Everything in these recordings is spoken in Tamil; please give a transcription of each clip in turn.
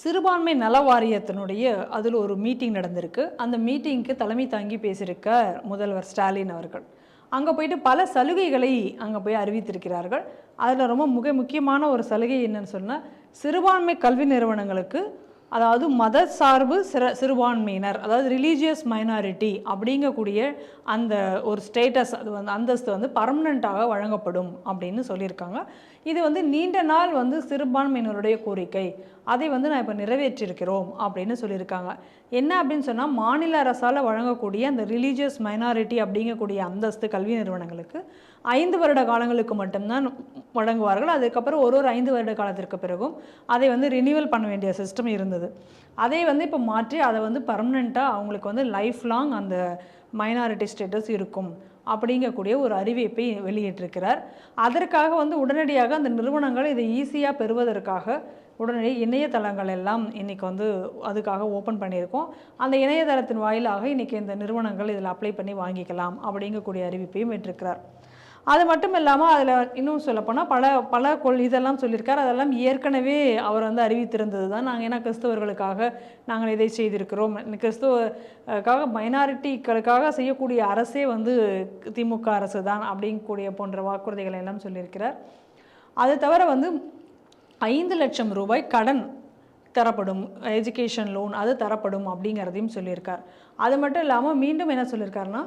சிறுபான்மை நல வாரியத்தினுடைய அதில் ஒரு மீட்டிங் நடந்திருக்கு. அந்த மீட்டிங்க்கு தலைமை தாங்கி பேசியிருக்கார் முதல்வர் ஸ்டாலின் அவர்கள். அங்கே போயிட்டு பல சலுகைகளை அங்கே போய் அறிவித்திருக்கிறார்கள். அதில் ரொம்ப மிக முக்கியமான ஒரு சலுகை என்னன்னு சொன்னால் சிறுபான்மை கல்வி நிறுவனங்களுக்கு அதாவது மத சார்பு சிற சிறுபான்மையினர் அதாவது ரிலீஜியஸ் மைனாரிட்டி அப்படிங்கக்கூடிய அந்த ஒரு ஸ்டேட்டஸ் அது வந்து அந்தஸ்து வந்து பர்மனண்ட்டாக வழங்கப்படும் அப்படின்னு சொல்லியிருக்காங்க. இது வந்து நீண்ட நாள் வந்து சிறுபான்மையினருடைய கோரிக்கை. அதை வந்து நான் இப்போ நிறைவேற்றியிருக்கிறோம் அப்படின்னு சொல்லியிருக்காங்க. என்ன அப்படின்னு சொன்னால் மாநில அரசால் வழங்கக்கூடிய அந்த ரிலீஜியஸ் மைனாரிட்டி அப்படிங்கக்கூடிய அந்தஸ்து கல்வி நிறுவனங்களுக்கு ஐந்து வருட காலங்களுக்கு மட்டும்தான் வழங்குவார்கள். அதுக்கப்புறம் ஒரு ஒரு ஐந்து வருட காலத்திற்கு பிறகும் அதை வந்து ரினியூவல் பண்ண வேண்டிய சிஸ்டம் இருந்தது. அதை வந்து இப்போ மாற்றி அதை வந்து பர்மனெண்ட்டாக அவங்களுக்கு வந்து லைஃப் லாங் அந்த மைனாரிட்டி ஸ்டேட்டஸ் இருக்கும் அப்படிங்கக்கூடிய ஒரு அறிவிப்பை வெளியிட்டிருக்கிறார். அதற்காக வந்து உடனடியாக அந்த நிறுவனங்கள் இதை ஈஸியாக பெறுவதற்காக உடனடி இணையதளங்கள் எல்லாம் இன்றைக்கி வந்து அதுக்காக ஓப்பன் பண்ணியிருக்கோம். அந்த இணையதளத்தின் வாயிலாக இன்றைக்கி இந்த நிறுவனங்கள் இதில் அப்ளை பண்ணி வாங்கிக்கலாம் அப்படிங்கக்கூடிய அறிவிப்பையும் விட்டிருக்கிறார். அது மட்டும் இல்லாமல் அதில் இன்னும் சொல்லப்போனால் பல பல கொள் இதெல்லாம் சொல்லியிருக்கார். அதெல்லாம் ஏற்கனவே அவர் வந்து அறிவித்திருந்தது தான் நாங்கள் ஏன்னா கிறிஸ்தவர்களுக்காக நாங்கள் இதை செய்திருக்கிறோம். கிறிஸ்துவக்காக மைனாரிட்டிகளுக்காக செய்யக்கூடிய அரசே வந்து திமுக அரசு தான் அப்படிங்கக்கூடிய போன்ற வாக்குறுதிகளை எல்லாம் சொல்லியிருக்கிறார். அது தவிர வந்து ஐந்து லட்சம் ரூபாய் கடன் தரப்படும் எஜுகேஷன் லோன் அது தரப்படும் அப்படிங்கிறதையும் சொல்லியிருக்கார். அது மட்டும் இல்லாமல் மீண்டும் என்ன சொல்லியிருக்காருன்னா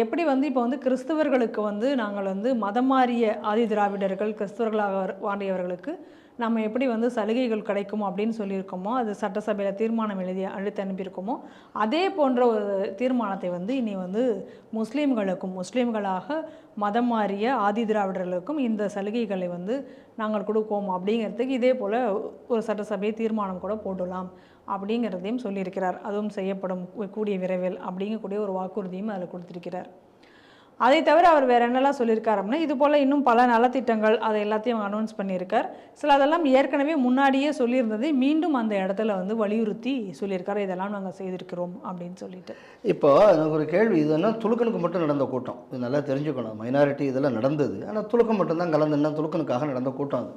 எப்படி வந்து இப்போ வந்து கிறிஸ்தவர்களுக்கு வந்து நாங்கள் வந்து மதம் மாறிய ஆதி திராவிடர்கள் கிறிஸ்தவர்களாக வர- மாறியவர்களுக்கு நம்ம எப்படி வந்து சலுகைகள் கிடைக்கும் அப்படின்னு சொல்லியிருக்கோமோ அது சட்டசபையில் தீர்மானம் எழுதி அழுத்தி அனுப்பியிருக்கோமோ அதே போன்ற ஒரு தீர்மானத்தை வந்து இனி வந்து முஸ்லீம்களுக்கும் முஸ்லீம்களாக மதம் மாறிய ஆதி திராவிடர்களுக்கும் இந்த சலுகைகளை வந்து நாங்கள் கொடுப்போம் அப்படிங்கிறதுக்கு இதே போல் ஒரு சட்டசபை தீர்மானம் கூட போடலாம் அப்படிங்கிறதையும் சொல்லியிருக்கிறார். அதுவும் செய்யப்படும். கூடிய விரைவில் அப்படிங்கக்கூடிய ஒரு வாக்குறுதியும் அதில் கொடுத்திருக்கிறார். அதை தவிர அவர் வேறு என்னெல்லாம் சொல்லியிருக்கார் அப்படின்னா இது போல் இன்னும் பல நலத்திட்டங்கள் அதை எல்லாத்தையும் அனௌன்ஸ் பண்ணியிருக்கார். சில அதெல்லாம் ஏற்கனவே முன்னாடியே சொல்லியிருந்ததை மீண்டும் அந்த இடத்துல வந்து வலியுறுத்தி சொல்லியிருக்காரு. இதெல்லாம் நாங்கள் செய்திருக்கிறோம் அப்படின்னு சொல்லிட்டு. இப்போ எனக்கு ஒரு கேள்வி. இது என்ன துலுக்கனுக்கு மட்டும் நடந்த கூட்டம்? இது நல்லா தெரிஞ்சுக்கணும். மைனாரிட்டி இதெல்லாம் நடந்தது. ஆனால் துலுக்கம் மட்டும்தான் கலந்துன்னா துலுக்கனுக்காக நடந்த கூட்டம் அது.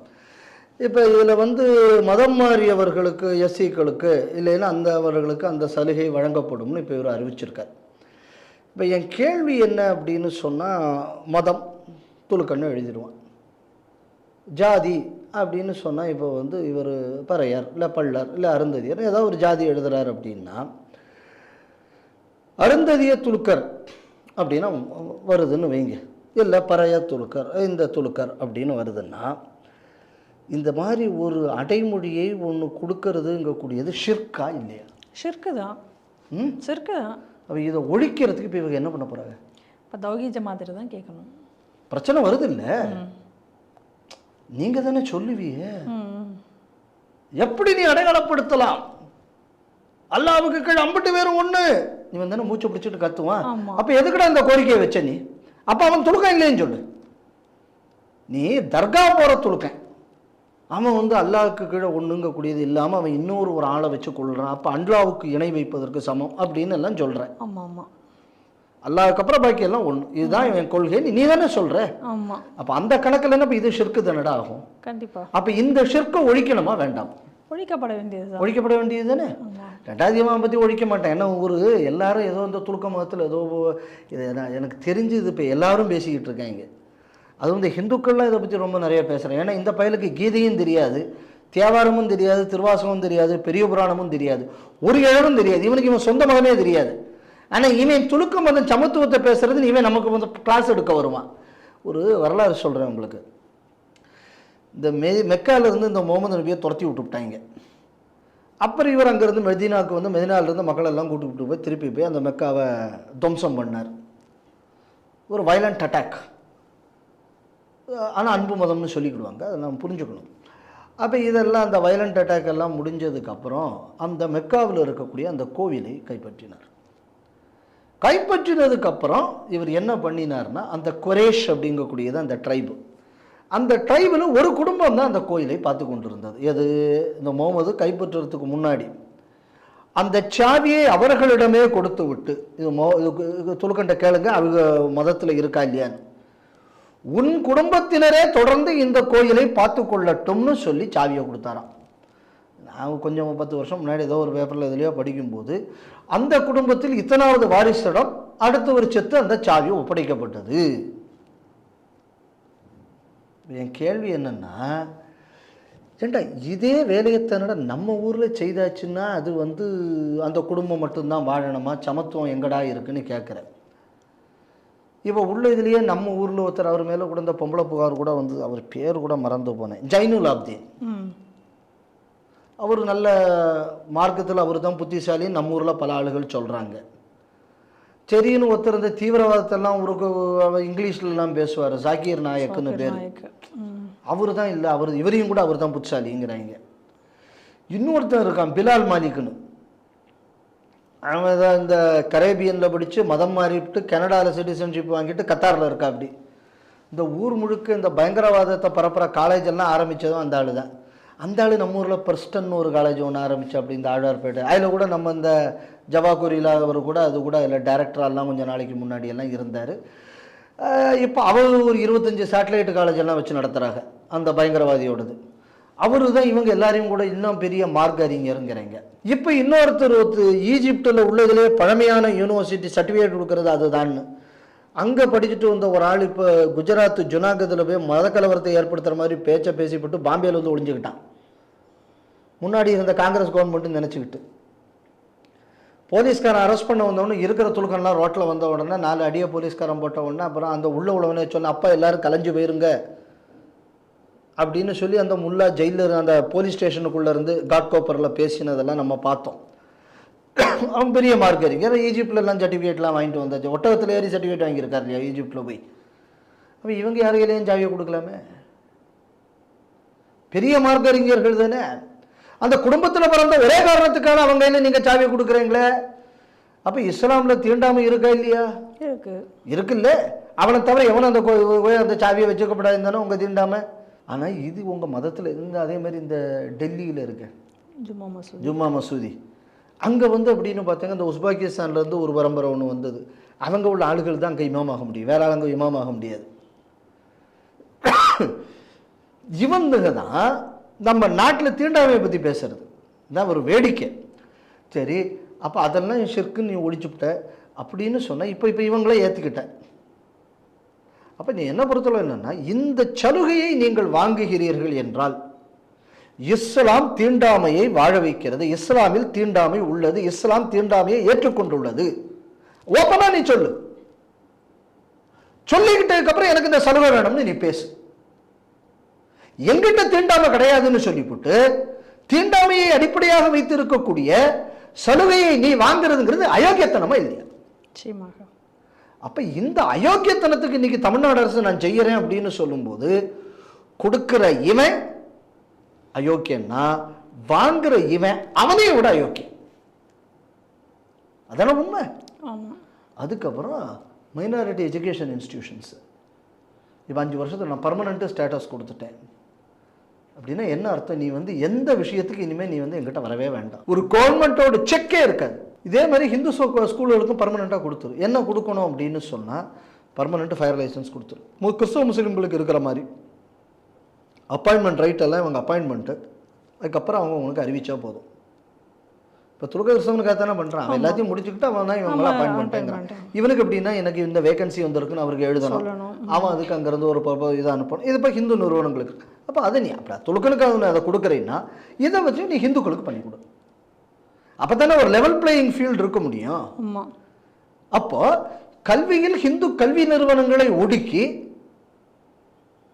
இப்போ இதில் வந்து மதம் மாறியவர்களுக்கு எஸ்சிக்களுக்கு இல்லைன்னா அந்த அவர்களுக்கு அந்த சலுகை வழங்கப்படும்னு இப்போ இவர் அறிவிச்சிருக்கார். இப்போ என் கேள்வி என்ன அப்படின்னு சொன்னால் மதம் துளுக்கண்ணு எழுதிடுவான். ஜாதி அப்படின்னு சொன்னால் இப்போ வந்து இவர் பறையார் இல்லை பள்ளர் இல்லை அருந்ததியர் ஏதாவது ஒரு ஜாதி எழுதுகிறார் அப்படின்னா அருந்ததிய துலுக்கர் அப்படின்னா வருதுன்னு வைங்க. இல்லை பறைய துலுக்கர் இந்த துலுக்கர் அப்படின்னு வருதுன்னா இந்த மாதிரி ஒரு அடைமொழியை ஒன்று கொடுக்கறதுங்கக்கூடியது ஷிர்கா இல்லையா? ஷிர்க்கு தான். ம்? ஷிர்க்கு தான். அப்போ இதை ஒழிக்கிறதுக்கு இப்போ இவங்க என்ன பண்ண போகிறாங்க இப்போ தௌகி ஜமாத்திர தான் கேட்கணும். பிரச்சனை வருது இல்லை நீங்கள் தானே சொல்லுவீங்க. எப்படி நீ அடையாளப்படுத்தலாம்? அல்லாவுக்கு கீழ் அம்பிட்டு பேரும் ஒண்ணு. இவன் தானே மூச்சை பிடிச்சிட்டு கத்துவான். அப்ப எதுக்குடா இந்த கோரிக்கையை வச்ச நீ? அப்ப அவன் துளுக்கம் இல்லைன்னு சொல்லு. நீ தர்கா போற துளுக்கன் அவன் வந்து அல்லாவுக்கு கீழே ஒண்ணுங்கக்கூடியது இல்லாம அவன் இன்னொரு ஒரு ஆளை வச்சு கொள்றான் அப்ப அல்லாவுக்கு இணை வைப்பதற்கு சமம் அப்படின்னு எல்லாம் சொல்றேன். ஆமாம் ஆமாம் அல்லாவுக்கு அப்புறம் பாக்கி எல்லாம் ஒண்ணு. இதுதான் இவன் கொள்கை. நீ தானே சொல்ற? ஆமாம் அப்ப அந்த கணக்குல என்ன இப்ப இது ஷிர்க்கு தானடா ஆகும்? கண்டிப்பாக அப்ப இந்த ஷிர்க்கை ஒழிக்கணுமா வேண்டாம்? ஒழிக்கப்பட வேண்டியது ஒழிக்கப்பட வேண்டியது தானே? ரெண்டாவது இமாம் பற்றி ஒழிக்க மாட்டேன். ஏன்னா ஒரு எல்லாரும் ஏதோ இந்த துலுக்க மதத்தில் ஏதோ இது எனக்கு தெரிஞ்சு இது இப்போ எல்லாரும் பேசிக்கிட்டு இருக்காங்க. அதுவும் இந்த ஹிந்துக்கள்லாம் இதை பற்றி ரொம்ப நிறைய பேசுகிறேன் ஏன்னா இந்த பயலுக்கு கீதையும் தெரியாது தேவாரமும் தெரியாது திருவாசகமும் தெரியாது பெரிய புராணமும் தெரியாது. ஒரு இழவும் தெரியாது. இவனுக்கு இவன் சொந்த மகனே தெரியாது. ஆனால் இவன் துளுக்கம் வந்து சமத்துவத்தை பேசுறது இவன் நமக்கு வந்து கிளாஸ் எடுக்க வருவான். ஒரு வரலாறு சொல்கிறேன் உங்களுக்கு. இந்த மெ மெக்காவிலேருந்து இந்த முகமது நபியை துரத்தி விட்டுவிட்டாங்க அப்புறம் இவர் அங்கேருந்து மெதினாவுக்கு வந்து மெதினாவிலேருந்து மக்கள் எல்லாம் கூட்டிகிட்டு போய் திருப்பி போய் அந்த மெக்காவை துவம்சம் பண்ணார். ஒரு வயலண்ட் அட்டாக் ஆனால் அன்பு மதம்னு சொல்லிக்கிடுவாங்க அதை நம்ம புரிஞ்சுக்கணும். அப்போ இதெல்லாம் அந்த வயலண்ட் அட்டாக் எல்லாம் முடிஞ்சதுக்கப்புறம் அந்த மெக்காவில் இருக்கக்கூடிய அந்த கோவிலை கைப்பற்றினார். கைப்பற்றினதுக்கப்புறம் இவர் என்ன பண்ணினார்னா அந்த குரேஷ் அப்படிங்கக்கூடியது அந்த ட்ரைபு அந்த ட்ரைபில் ஒரு குடும்பம் தான் அந்த கோயிலை பார்த்து கொண்டிருந்தது. எது? இந்த முகமது கைப்பற்றுறதுக்கு முன்னாடி. அந்த சாவியை அவர்களிடமே கொடுத்து விட்டு இது மோ இது- இது துலுக்கண்ட கேளுங்க அவங்க மதத்தில் இருக்கா இல்லையான்னு. உன் குடும்பத்தினரே தொடர்ந்து இந்த கோயிலை பார்த்து கொள்ளட்டும்னு சொல்லி சாவியை கொடுத்தாராம். நான் கொஞ்சம் பத்து வருஷம் முன்னாடி ஏதோ ஒரு பேப்பரில் எதுலையோ படிக்கும்போது அந்த குடும்பத்தில் இத்தனாவது வாரிசிடம் அடுத்த ஒரு செத்து அந்த சாவி ஒப்படைக்கப்பட்டது. என் கேள்வி என்னென்னா ஏண்டா இதே வேலையை நம்ம ஊரில் செய்தாச்சுன்னா அது வந்து அந்த குடும்பம் மட்டும்தான் வாழணுமா? சமத்துவம் எங்கடா இருக்குன்னு கேட்குறேன் இப்போ உள்ள இதுலேயே நம்ம ஊரில் ஒருத்தர் அவர் மேலே கூட இந்த பொம்பளை புகார் கூட வந்து அவர் பேர் கூட மறந்து போனேன். ஜைனுல் ஆப்தீன் அவர் நல்ல மார்க்கத்தில் அவர் தான் புத்திசாலின்னு நம்ம ஊரில் பல ஆளுகள் சொல்கிறாங்க சரின்னு ஒருத்தர் இந்த தீவிரவாதத்தெல்லாம் ஒரு இங்கிலீஷ்லலாம் பேசுவார் ஜாக்கீர் நாயக்குன்னு பேர். அவர் தான் இல்லை அவர் இவரையும் கூட அவர் தான் புத்திசாலிங்கிறாங்க. இன்னொருத்தன் இருக்கான் பிலால் மாலிக்னு. அவன் தான் இந்த கரேபியனில் படித்து மதம் மாறிவிட்டு கனடாவில் சிட்டிசன்ஷிப் வாங்கிட்டு கத்தாரில் இருக்கா அப்படி. இந்த ஊர் முழுக்க இந்த பயங்கரவாதத்தை பரப்புகிற காலேஜ் எல்லாம் ஆரம்பித்ததும் அந்த ஆள் தான். அந்த ஆள் நம்ம ஊரில் பிரஸ்டன் ஒரு காலேஜ் ஒன்று ஆரம்பிச்சு அப்படி இந்த ஆழ்வார்பேட்டை அதில் கூட நம்ம இந்த ஜவாகுரியில் அவர் கூட அது கூட அதில் டேரக்டரெல்லாம் கொஞ்சம் நாளைக்கு முன்னாடி எல்லாம் இருந்தார். இப்போ அவர் ஒரு இருபத்தஞ்சி சேட்டலைட் காலேஜ் எல்லாம் வச்சு நடத்துகிறாங்க அந்த பயங்கரவாதியோடது. அவரு தான் இவங்க எல்லாரையும் கூட இன்னும் பெரிய மார்க் அறிஞருங்கிறீங்க இப்போ இன்னொருத்தர் ஒருத்தர் ஈஜிப்டில் உள்ளதிலே பழமையான யூனிவர்சிட்டி சர்டிஃபிகேட் கொடுக்கறது அதுதான்னு. அங்கே படிச்சுட்டு வந்த ஒரு ஆள் இப்போ குஜராத் ஜுனாகத்தில் போய் மத கலவரத்தை ஏற்படுத்துகிற மாதிரி பேச்சை பேசிவிட்டு பாம்பேயில் வந்து ஒளிஞ்சுக்கிட்டான். முன்னாடி இருந்த காங்கிரஸ் கவர்மெண்ட்டு நினச்சிக்கிட்டு. போலீஸ்காரன் அரெஸ்ட் பண்ண வந்தவொடனே இருக்கிற துலுக்கம்லாம் ரோட்டில் வந்த உடனே நாலு அடியை போலீஸ்காரன் போட்ட உடனே அப்புறம் அந்த உள்ள உள்ளவனே சொன்ன அப்பா எல்லாரும் கலைஞ்சு போயிருங்க. அப்படின்னு சொல்லி அந்த முல்லா ஜெயிலர் அந்த போலீஸ் ஸ்டேஷனுக்குள்ளே இருந்து காட்கோப்பரில் பேசினதெல்லாம் நம்ம பார்த்தோம். அவன் பெரிய மார்க் அறிஞர் ஈஜிப்ட்ல எல்லாம் சர்டிஃபிகேட்லாம் வாங்கிட்டு வந்தாச்சு. ஒட்டகத்தில் ஏறி சர்டிஃபிகேட் வாங்கியிருக்காரு இல்லையா ஈஜிப்டில் போய். அப்போ இவங்க யார் கையிலையும் சாவியை கொடுக்கலாமே? பெரிய மார்க் அறிஞர்கள் தானே. அந்த குடும்பத்தில் பிறந்த ஒரே காரணத்துக்கான அவங்க கையில் நீங்கள் சாவியை கொடுக்குறீங்களே. அப்போ இஸ்லாமில் தீண்டாமை இருக்கா இல்லையா? இருக்கு. இருக்குல்ல. அவனை தவிர எவனும் அந்த அந்த சாவியை வச்சுக்கப்படாது தானே உங்கள் தீண்டாமை? ஆனால் இது உங்கள் மதத்தில் இருந்து அதே மாதிரி இந்த டெல்லியில் இருக்கு. ஜும்மா மசூதி. ஜும்மா மசூதி. அங்கே வந்து அப்படின்னு பார்த்தீங்க இந்த உஸ்பெகிஸ்தான்லேருந்து ஒரு பரம்பரை ஒன்று வந்தது. அவங்க உள்ள ஆளுகள் தான் அங்கே இமாம் ஆக முடியும். வேற ஆளுங்க இமாம் ஆக முடியாது. இவனுங்க தான் நம்ம நாட்டில் தீண்டாமையை பற்றி பேசுறது. இதான் ஒரு வேடிக்கை. சரி அப்போ அதெல்லாம் ஷிர்க்கு நீ ஒழிச்சுவிட்ட அப்படின்னு சொன்னால் இப்போ இப்போ இவங்களே ஏற்றுக்கிட்ட அப்போ நீ என்ன பொறுத்தளவு என்னென்னா இந்த சலுகையை நீங்கள் வாங்குகிறீர்கள் என்றால் இஸ்லாம் தீண்டாமையை வாழ வைக்கிறது. இஸ்லாமில் தீண்டாமை உள்ளது. இஸ்லாம் தீண்டாமையை ஏற்றுக்கொண்டுள்ளது. ஓப்பனாக நீ சொல்லு. சொல்லிக்கிட்டதுக்கப்புறம் எனக்கு இந்த சலுகை வேணும்னு நீ பேசு. எங்கிட்ட தீண்டாமை கிடையாதுன்னு சொல்லிவிட்டு தீண்டாமையை அடிப்படையாக வைத்திருக்கக்கூடிய சலுகையை நீ வாங்குறதுங்கிறது அயோக்கியத்தனமா இல்லையா? நிச்சயமாக. அப்ப இந்த அயோக்கியத்தனத்துக்கு இன்னைக்கு தமிழ்நாடு அரசு நான் செய்யறேன் அப்படின்னு சொல்லும்போது கொடுக்கிற இவன் அயோக்கியன்னா வாங்குற இவன் அவனையும் விட அயோக்கியம் அதான உண்மை? அதுக்கப்புறம் மைனாரிட்டி எஜுகேஷன் இன்ஸ்டிடியூஷன்ஸ் இப்போ அஞ்சு வருஷத்துல நான் பர்மனெண்ட்டு ஸ்டேட்டஸ் கொடுத்துட்டேன். அப்படின்னா என்ன அர்த்தம்? நீ வந்து எந்த விஷயத்துக்கு இனிமேல் நீ வந்து எங்கிட்ட வரவே வேண்டாம். ஒரு கவர்மெண்ட்டோட செக்கே இருக்காது. இதே மாதிரி ஹிந்து ஸ்கூ- ஸ்கூல்களுக்கும் பர்மனெண்ட்டாக கொடுத்துரு. என்ன கொடுக்கணும் அப்படின்னு சொன்னால் பர்மனெண்ட் ஃபயர் லைசன்ஸ் கொடுத்துரு. மு- கிறிஸ்தவ முஸ்லீம்களுக்கு இருக்கிற மாதிரி. அப்பாயின்மெண்ட் ரைட் எல்லாம் இவங்க அப்பாயின்மெண்ட்டு அதுக்கப்புறம் அவங்க உங்களுக்கு அறிவிச்சா போதும். இப்போ துருக்க கிறிஸ்தவனுக்காக தானே பண்ணுறான் அவன் எல்லாத்தையும் முடிச்சுக்கிட்டு அவன் தான் இவங்களாம் ஆமா, அப்பாயின்மெண்ட் appointment. இவனுக்கு எப்படின்னா எனக்கு இந்த வேகன்சி வந்திருக்குன்னு அவருக்கு எழுதணும். அவன் அதுக்கு அங்கேருந்து ஒரு இதை அனுப்பணும். இது இப்போ ஹிந்து நிறுவனங்களுக்கு. அப்போ அதை நீ அப்படி துலுக்கனுக்கு அவனை அதை கொடுக்குறீன்னா இதை வச்சு நீ ஹிந்துக்களுக்கு பண்ணி கொடு. அப்போ தானே ஒரு லெவல் பிளேயிங் ஃபீல்டு இருக்க முடியும். ஆமா. அப்போ கல்வியில் ஹிந்து கல்வி நிறுவனங்களை ஒடுக்கி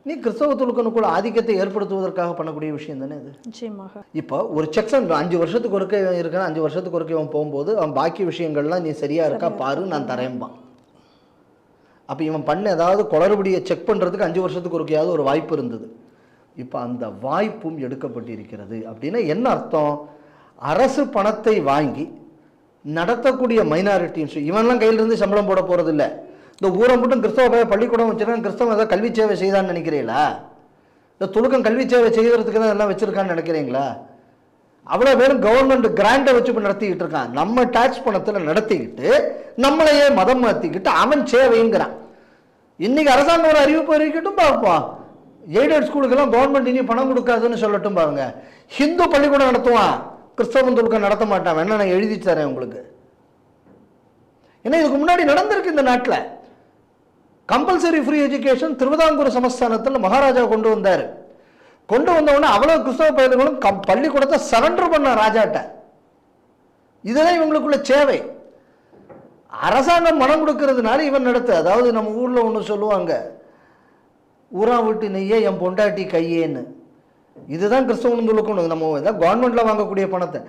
நீ கிறிஸ்தவ துலுக்கனுக்குள்ள ஆதிக்கத்தை ஏற்படுத்துவதற்காக பண்ணக்கூடிய விஷயம் தானே இது நிச்சயமாக. இப்போ ஒரு செக்ஷன் அஞ்சு வருஷத்துக்கு ஒருக்க இவன் இருக்கான் அஞ்சு வருஷத்துக்கு ஒருக்க இவன் போகும்போது அவன் பாக்கி விஷயங்கள்லாம் நீ சரியா இருக்கா பாரு நான் தரேன்பான் அப்போ இவன் பண்ண ஏதாவது குளறுபடியை செக் பண்ணுறதுக்கு அஞ்சு வருஷத்துக்கு ஒருக்கையாவது ஒரு வாய்ப்பு இருந்தது. இப்போ அந்த வாய்ப்பும் எடுக்கப்பட்டிருக்கிறது. அப்படின்னா என்ன அர்த்தம்? அரசு பணத்தை வாங்கி நடத்தக்கூடிய மைனாரிட்டி இவன்லாம் கையிலிருந்து சம்பளம் போட போகிறது இல்லை இந்த ஊரை மட்டும் கிறிஸ்தவ பள்ளிக்கூடம் வச்சிருக்கான் கிறிஸ்தவம் ஏதாவது கல்வி சேவை செய்தான்னு நினைக்கிறீங்களா? இந்த துலுக்கம் கல்வி சேவை செய்கிறதுக்கு தான் எல்லாம் வச்சுருக்கான்னு நினைக்கிறீங்களா? அவ்வளோ பேரும் கவர்மெண்ட் கிராண்டை வச்சு இப்போ நடத்திக்கிட்டு இருக்கான். நம்ம டாக்ஸ் பணத்தில் நடத்திக்கிட்டு நம்மளையே மதம் மாற்றிக்கிட்டு அவன் சேவைங்கிறான். இன்றைக்கி அரசாங்கம் ஒரு அறிவிப்பு அறிவிக்கட்டும் பார்ப்போம் எய்டட் ஸ்கூலுக்கெல்லாம் கவர்மெண்ட் இனி பணம் கொடுக்காதுன்னு சொல்லட்டும் பாருங்க. ஹிந்து பள்ளிக்கூடம் நடத்துவான். கிறிஸ்தவன் துல்கம் நடத்த மாட்டான். வேணா நான் எழுதி தரேன் உங்களுக்கு. ஏன்னா இதுக்கு முன்னாடி நடந்திருக்கு இந்த நாட்டில். கம்பல்சரி ஃப்ரீ எஜுகேஷன் திருவிதாங்கூர் சமஸ்தானத்தில் மகாராஜா கொண்டு வந்தார். கொண்டு வந்தவொடனே அவ்வளோ கிறிஸ்தவ பயிர்களும் கம் பள்ளிக்கூடத்தை சரண்டர் பண்ண ராஜாட்ட. இதுதான் இவங்களுக்குள்ள சேவை. அரசாங்கம் மனம் கொடுக்கறதுனால இவன் நடத்து. அதாவது நம்ம ஊரில் ஒன்று சொல்லுவாங்க ஊரா விட்டு நெய்யே என் பொண்டாட்டி கையேன்னு. இதுதான் கிறிஸ்தவனுங்களுக்கும் நம்ம இதான் கவர்மெண்ட்டில் வாங்கக்கூடிய பணத்தை.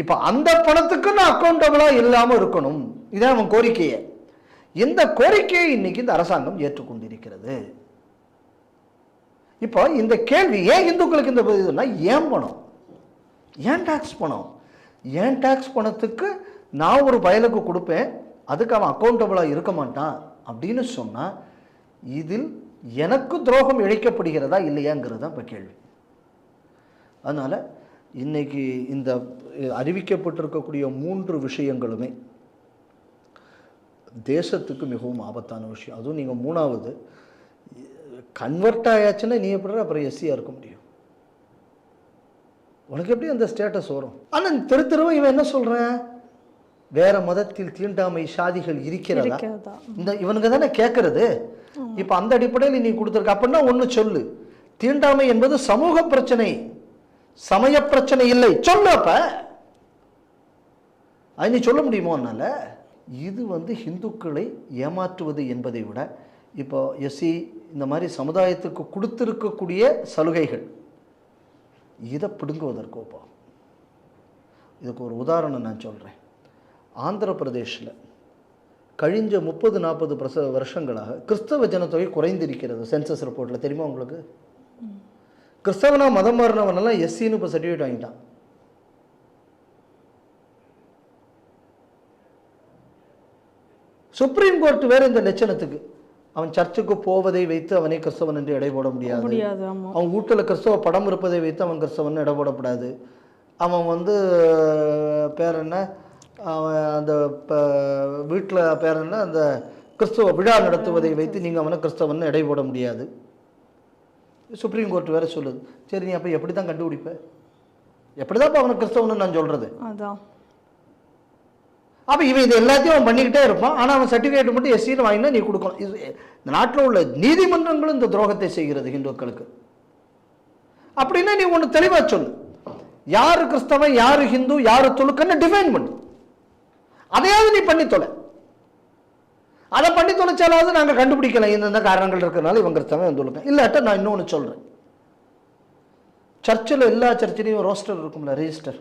இப்போ அந்த பணத்துக்கு நான் அக்கௌண்டபிளாக இல்லாமல் இருக்கணும். இதான் அவன் கோரிக்கையை. இந்த கோரிக்கையை இன்னைக்கு இந்த அரசாங்கம் ஏற்றுக்கொண்டிருக்கிறது. இப்போ இந்த கேள்வி ஏன் இந்துக்களுக்கு இந்த இதுனா ஏன் பணம்? ஏன் டாக்ஸ் பணம்? ஏன் டேக்ஸ் பணத்துக்கு நான் ஒரு பயலுக்கு கொடுப்பேன் அதுக்கு அவன் அக்கௌண்டபிளாக இருக்க மாட்டான் அப்படின்னு சொன்னால் இதில் எனக்கு துரோகம் இழைக்கப்படுகிறதா இல்லையாங்கிறது தான் இப்போ கேள்வி. அதனால் இன்னைக்கு இந்த அறிவிக்கப்பட்டிருக்கக்கூடிய மூன்று விஷயங்களுமே தேசத்துக்கு மிகவும் ஆபத்தான விஷயம். அதுவும் நீங்கள் மூணாவது கன்வெர்ட் ஆயாச்சுன்னா நீ எப்படி அப்புறம் எஸ்சியாக இருக்க முடியும்? உனக்கு எப்படி அந்த ஸ்டேட்டஸ் வரும்? ஆனால் தெரு தெருவா இவன் என்ன சொல்கிறேன் வேற மதத்தில் தீண்டாமை சாதிகள் இருக்கிறதா? இருக்கிறதா? இந்த இவனுங்க தானே கேட்கறது இப்போ அந்த அடிப்படையில் நீ கொடுத்துருக்க. அப்படின்னா ஒன்று சொல்லு. தீண்டாமை என்பது சமூக பிரச்சனை. சமய பிரச்சனை இல்லை. சொல்லு அப்ப. அது நீ சொல்ல முடியுமோ என்னால்? இது வந்து இந்துக்களை ஏமாற்றுவது என்பதை விட இப்போ எஸ்சி இந்த மாதிரி சமுதாயத்துக்கு கொடுத்துருக்கக்கூடிய சலுகைகள் இதை பிடுங்குவதற்கு ஒப்பாகும் இதுக்கு ஒரு உதாரணம் நான் சொல்கிறேன் ஆந்திர பிரதேஷில் கழிஞ்ச முப்பது நாற்பது பிரச வருஷங்களாக கிறிஸ்தவ ஜனத்தொகை குறைந்திருக்கிறது சென்சஸ் ரிப்போர்ட்டில் தெரியுமா உங்களுக்கு? கிறிஸ்தவனா மதம் மாறினவனெல்லாம் எஸ்சின்னு இப்போ சர்டிஃபிகேட் வாங்கிட்டான். சுப்ரீம் கோர்ட் வேற இந்த லட்சணத்துக்கு. அவன் சர்ச்சுக்கு போவதை வைத்து அவனை கிறிஸ்தவன் என்று எடை போட முடியாது. அவன் வீட்டில் கிறிஸ்தவ படம் இருப்பதை வைத்து அவன் கிறிஸ்தவன் இட போடக்கூடாது அவன் வந்து பேர் என்ன? அவன் அந்த வீட்டில் பேர் என்ன? அந்த கிறிஸ்தவ விழா நடத்துவதை வைத்து நீங்கள் அவனை கிறிஸ்தவன் எடை போட முடியாது. சுப்ரீம் கோர்ட் வேற சொல்லுது. சரி நீ அப்போ எப்படி தான் கண்டுபிடிப்ப? எப்படி தான் அவனை கிறிஸ்தவன்னு நான் சொல்கிறது அதான். அப்போ இவன் இது எல்லாத்தையும் அவன் பண்ணிக்கிட்டே இருப்பான். ஆனால் அவன் சர்டிஃபிகேட் மட்டும் எஸ்சின்னு வாங்கினா நீ கொடுக்கணும். இது இந்த நாட்டில் உள்ள நீதிமன்றங்களும் இந்த துரோகத்தை செய்கிறது ஹிந்துக்களுக்கு. அப்படின்னா நீ ஒன்று தெளிவாக சொல்லு. யார் கிறிஸ்தவன் யார் ஹிந்து யார் துலுக்கன்னு டிஃபைன் பண்ணு. அதையாவது நீ பண்ணி தொலை. அதை பண்ணி தொலைச்சாலாவது நாங்கள் கண்டுபிடிக்கலாம் இந்தந்த காரணங்கள் இருக்கிறனால இவன் கிறிஸ்தவன் துலுக்கன் இல்லாட்ட நான் இன்னொன்று சொல்கிறேன் சர்ச்சில் எல்லா சர்ச்சிலையும் ரோஸ்டர் இருக்கும்ல ரெஜிஸ்டர்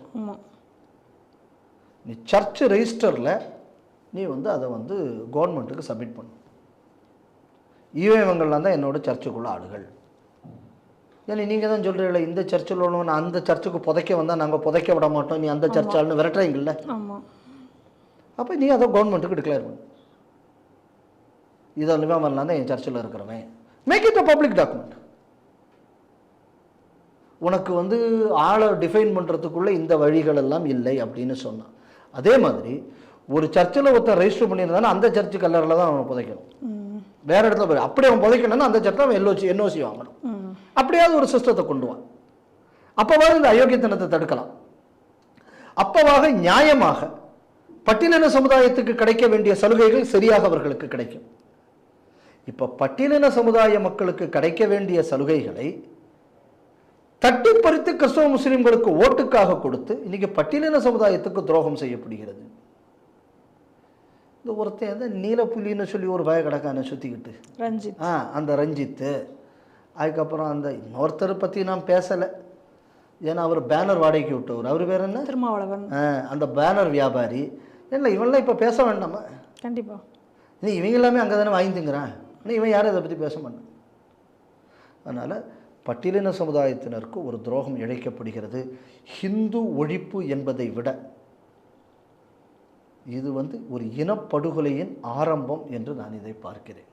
நீ சர்ச் ரெஜிஸ்டரில் நீ வந்து அதை வந்து கவர்மெண்ட்டுக்கு சப்மிட் பண்ணு. இவன் இவங்கள்லாம் தான் என்னோட சர்ச்சுக்குள்ள ஆளுகள். ஏன்னா நீங்கள் தான் சொல்கிறீங்களே இந்த சர்ச்சில் உள்ளவன் அந்த சர்ச்சுக்கு புதைக்க வந்தால் நாங்கள் புதைக்க விட மாட்டோம். நீ அந்த சர்ச் ஆளுன்னு விரட்டுறீங்கல்ல. அப்போ நீ அதை கவர்மெண்ட்டுக்கு டிக்ளேர் பண்ணு. இதை வரலாம் தான் என் சர்ச்சில் இருக்கிறவன். Make it a public document உனக்கு வந்து ஆளை டிஃபைன் பண்ணுறதுக்குள்ளே இந்த வழிகள் எல்லாம் இல்லை அப்படின்னு சொன்னான். அதே மாதிரி ஒரு சர்ச்சில் ஒருத்தன் ரெஜிஸ்டர் பண்ணியிருந்தானா அந்த சர்ச்சு கல்லறில் தான் அவனை புதைக்கணும். வேற இடத்துல போய் அப்படி அவன் புதைக்கணும்னா அந்த சர்ச்சில் அவன் எல்ஓசி என்ஓசி வாங்கணும். அப்படியாவது ஒரு சிஸ்டத்தை கொண்டு வா. அப்போவாவது இந்த அயோக்கியத்தனத்தை தடுக்கலாம். அப்போவாக நியாயமாக பட்டியலின சமுதாயத்துக்கு கிடைக்க வேண்டிய சலுகைகள் சரியாக அவர்களுக்கு கிடைக்கும். இப்போ பட்டியலின சமுதாய மக்களுக்கு கிடைக்க வேண்டிய சலுகைகளை தட்டி பறித்து கிறிஸ்தவ முஸ்லிம்களுக்கு ஓட்டுக்காக கொடுத்து இன்னைக்கு பட்டியலின சமுதாயத்துக்கு துரோகம் செய்யப்படுகிறது. இந்த ஒருத்தன் வந்து நீலப்புலின்னு சொல்லி ஒரு பய கிடக்கான சுற்றிக்கிட்டு ரஞ்சித். ஆ அந்த ரஞ்சித்து அதுக்கப்புறம் அந்த இன்னொருத்தர் பற்றி நான் பேசலை. ஏன்னா அவர் பேனர் வாடகைக்கு விட்டவர். அவர் பேர் என்ன? திருமாவளவன். ஆ, அந்த பேனர் வியாபாரி. இல்லை இவன்லாம் இப்போ பேச வேண்டாமா? கண்டிப்பா. நீ இவங்க எல்லாமே அங்கே தானே வாங்கித்துங்கிறான் ஆனால் இவன் யாரும் இதை பற்றி பேச மாட்டான். அதனால் பட்டியலின சமுதாயத்தினருக்கு ஒரு துரோகம் இழைக்கப்படுகிறது. ஹிந்து ஒழிப்பு என்பதை விட இது வந்து ஒரு இனப்படுகொலையின் ஆரம்பம் என்று நான் இதை பார்க்கிறேன்.